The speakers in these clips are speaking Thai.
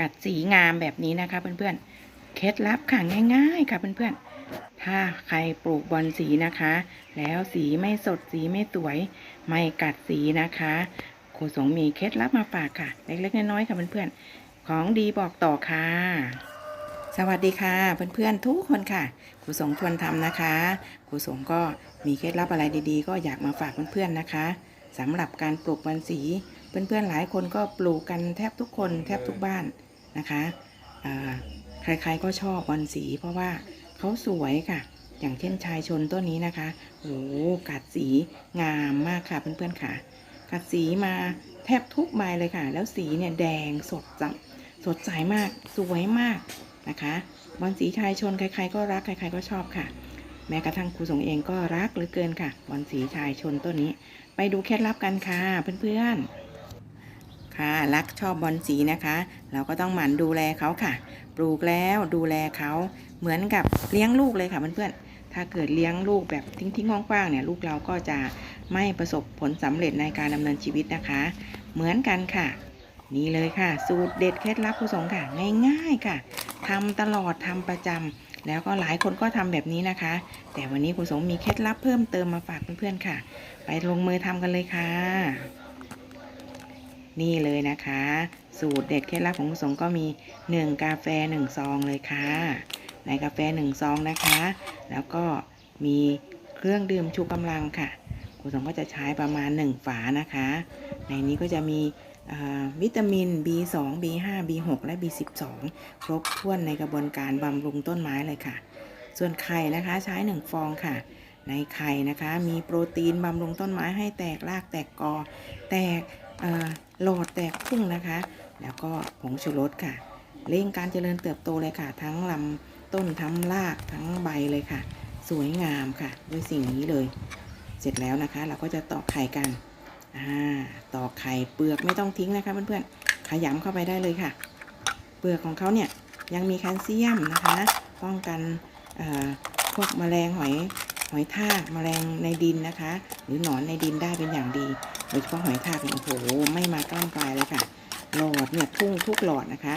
กัดสีงามแบบนี้นะคะเพื่อนๆ เคล็ดลับค่ะง่าย ๆ ค่ะเพื่อนๆ ถ้าใครปลูกบอลสีนะคะ แล้วสีไม่สดสีไม่สวย ไม่กัดสีนะคะครูสงมีเคล็ดลับมาฝากค่ะ เล็กๆน้อยๆค่ะเพื่อนๆ ของดีบอกต่อค่ะ สวัสดีค่ะเพื่อนๆทุกคนค่ะครูสงทวนทำนะคะครูสงก็มีเคล็ดลับอะไรดีๆ ก็อยากมาฝากเพื่อนๆนะคะสำหรับการปลูกบอลสีเพื่อนๆหลายคนก็ปลูกกันแทบทุกคนแทบทุกบ้าน นะคะใครๆก็ชอบบอลสี เพราะว่าเขาสวยค่ะ อย่างเช่นชายชนต้นนี้นะคะโอ้โหกัดสีงามมากค่ะเพื่อนๆค่ะ กัดสีมาแทบทุกใบเลยค่ะ แล้วสีเนี่ยแดงสดจังสดใสมากสวยมากนะคะบอลสีชายชนใครๆก็รักใครๆก็ชอบค่ะ แม้กระทั่งครูสงเองก็รักเหลือเกินค่ะบอลสีชายชนต้นนี้ ไปดูเคล็ดลับกันค่ะเพื่อนๆ ค่ะ รักชอบบอลสีนะคะ เราก็ต้องหมั่นดูแลเขาค่ะ ปลูกแล้วดูแลเขาเหมือนกับเลี้ยงลูกเลยค่ะเพื่อนๆถ้าเกิดเลี้ยงลูกแบบทิ้งๆกว้างๆเนี่ยลูกเราก็จะไม่ประสบผลสำเร็จในการดำเนินชีวิตนะคะ เหมือนกันค่ะ นี่เลยค่ะ สูตรเด็ดเคล็ดลับผู้สงค่ะ ง่าย ๆค่ะทำตลอดทำประจำแล้วก็หลายคนก็ทำแบบนี้นะคะ แต่วันนี้คุณสงมีเคล็ดลับเพิ่มเติมมาฝากเพื่อนๆค่ะ ไปลงมือทำกันเลยค่ะ นี่เลยนะคะ สูตรเด็ดเคล็ดลับของคุณสงก็มี 1 กาแฟ 1 ซองเลยค่ะ ในกาแฟ 1 ซองนะคะ แล้วก็มีเครื่องดื่มชูกำลังค่ะคุณสงก็จะใช้ประมาณ 1 ฝานะคะ ในนี้ก็จะมีวิตามิน B2 B5 B6 และ B12 ครบถ้วนในกระบวนการบำรุงต้นไม้เลยค่ะ ส่วนไข่นะคะใช้ 1 ฟองค่ะ ในไข่นะคะ มีโปรตีนบำรุงต้นไม้ให้แตกรากแตกกอ แตก หลอดแตกพุ่งนะคะ แล้วก็ผงชูรสค่ะ เร่งการเจริญเติบโตเลยค่ะ ทั้งลำต้นทั้งรากทั้งใบเลยค่ะ สวยงามค่ะ ด้วยสิ่งนี้เลย เสร็จแล้วนะคะ เราก็จะตอกไข่กันอ่าตอกไข่เปลือกไม่ต้องทิ้งนะคะเพื่อนๆขยำเข้าไปได้เลยค่ะ เปลือกของเขาเนี่ยยังมีแคลเซียมนะคะ ป้องกันพวกแมลงหอยหอยทากแมลงในดินนะคะ หรือหนอนในดินได้เป็นอย่างดี โดยเฉพาะหอยทากเนี่ยโอ้โห ไม่มากล้ปลายเลยค่ะ หลอดเนี่ยพุ่งทุกหลอดนะคะ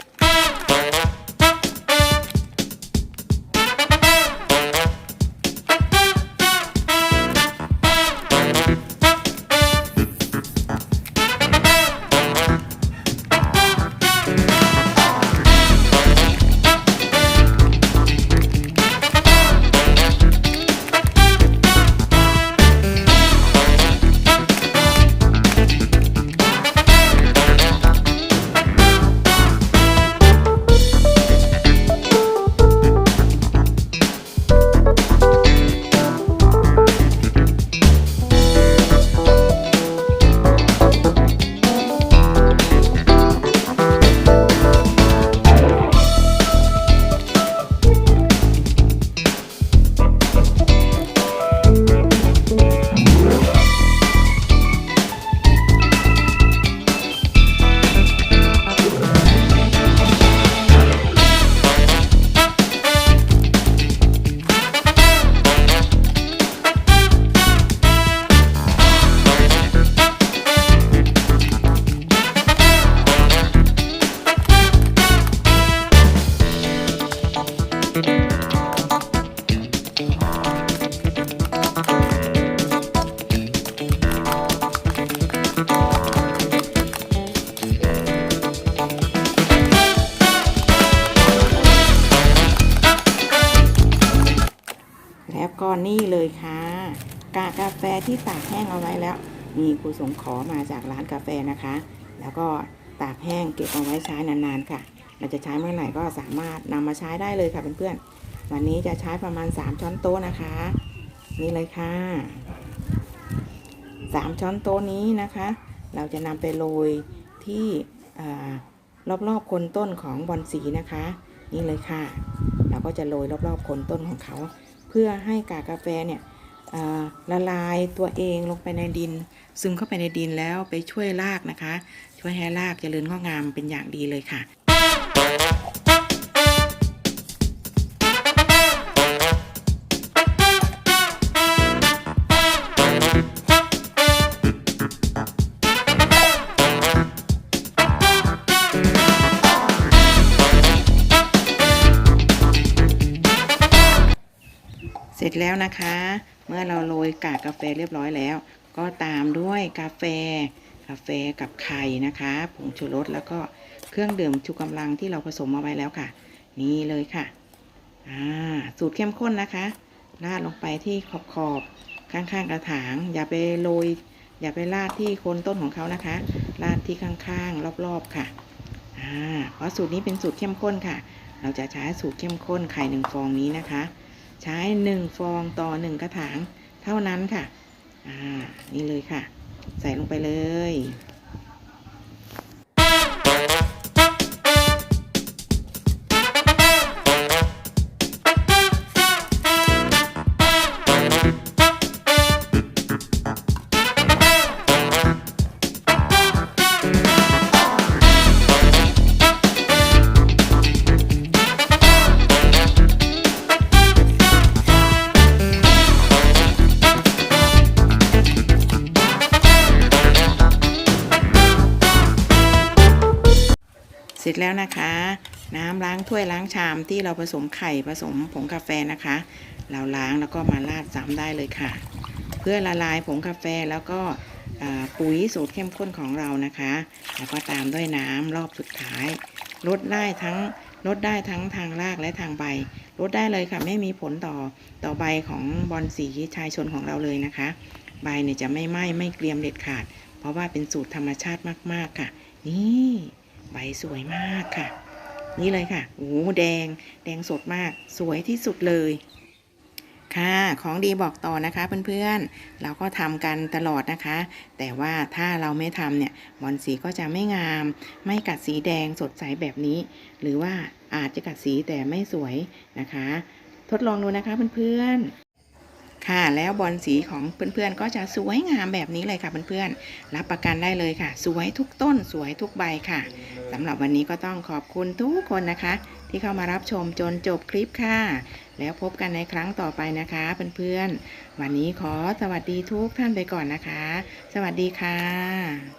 นี่เลยค่ะ กากาแฟที่ตากแห้งเอาไว้แล้ว มีครูสงขอมาจากร้านกาแฟนะคะ แล้วก็ตากแห้งเก็บเอาไว้ใช้นานๆค่ะ เราจะใช้เมื่อไหร่ก็สามารถนำมาใช้ได้เลยค่ะเพื่อนๆ วันนี้จะใช้ประมาณ 3 ช้อนโต๊ะนะคะ นี่เลยค่ะ 3 ช้อนโต๊ะนี้นะคะ เราจะนำไปโรยที่รอบๆโคนต้นของบอนสีนะคะ นี่เลยค่ะ เราก็จะโรยรอบๆโคนต้นของเขา เพื่อให้กากกาแฟเนี่ยละลายตัวเองลงไปในดิน ซึมเข้าไปในดินแล้วไปช่วยรากนะคะ ช่วยให้รากเจริญงอกงามเป็นอย่างดีเลยค่ะ แล้วนะคะ เมื่อเราโรยกากกาแฟเรียบร้อยแล้ว ก็ตามด้วยกาแฟ กาแฟกับไข่นะคะผงชูรสแล้วก็เครื่องดื่มชูกำลังที่เราผสมมาไว้แล้วค่ะ นี่เลยค่ะอ่าสูตรเข้มข้นนะคะราดลงไปที่ขอบขอบข้างๆกระถาง อย่าไปโรยอย่าไปราดที่โคนต้นของเขานะคะราดที่ข้างๆรอบๆค่ะอ่าเพราะสูตรนี้เป็นสูตรเข้มข้นค่ะ เราจะใช้สูตรเข้มข้นไข่หนึ่งฟองนี้นะคะ ใช้หนึ่งฟองต่อหนึ่งกระถาง เท่านั้นค่ะ อ่า นี่เลยค่ะ ใส่ลงไปเลย แล้วนะคะ น้ำล้างถ้วยล้างชามที่เราผสมไข่ผสมผงกาแฟนะคะ เราล้างแล้วก็มาราดซ้ำได้เลยค่ะ เพื่อละลายผงกาแฟแล้วก็ปุ๋ยสูตรเข้มข้นของเรานะคะ แล้วก็ตามด้วยน้ำรอบสุดท้ายลดได้ทั้งลดได้ทั้งทางรากและทางใบลดได้เลยค่ะ ไม่มีผลต่อต่อใบของบอลสีชายชนของเราเลยนะคะ ใบเนี่ยจะไม่ไหม้ไม่เกรียมเด็ดขาด เพราะว่าเป็นสูตรธรรมชาติมาก ๆ ค่ะ นี่ ใบสวยมากค่ะ นี่เลยค่ะโอ้แดง แดงสดมาก สวยที่สุดเลย ค่ะ ของดีบอกต่อนะคะเพื่อนๆ เราก็ทำกันตลอดนะคะ แต่ว่าถ้าเราไม่ทำเนี่ยบอลสีก็จะไม่งาม ไม่กัดสีแดงสดใสแบบนี้ หรือว่าอาจจะกัดสีแต่ไม่สวยนะคะ ทดลองดูนะคะเพื่อนๆ ค่ะแล้วบอลสีของเพื่อนๆก็จะสวยงามแบบนี้เลยค่ะเพื่อนๆรับประกันได้เลยค่ะ สวยทุกต้นสวยทุกใบค่ะสำหรับวันนี้ก็ต้องขอบคุณทุกคนนะคะ ที่เข้ามารับชมจนจบคลิปค่ะ แล้วพบกันในครั้งต่อไปนะคะเพื่อนๆวันนี้ขอสวัสดีทุกท่านไปก่อนนะคะ สวัสดีค่ะ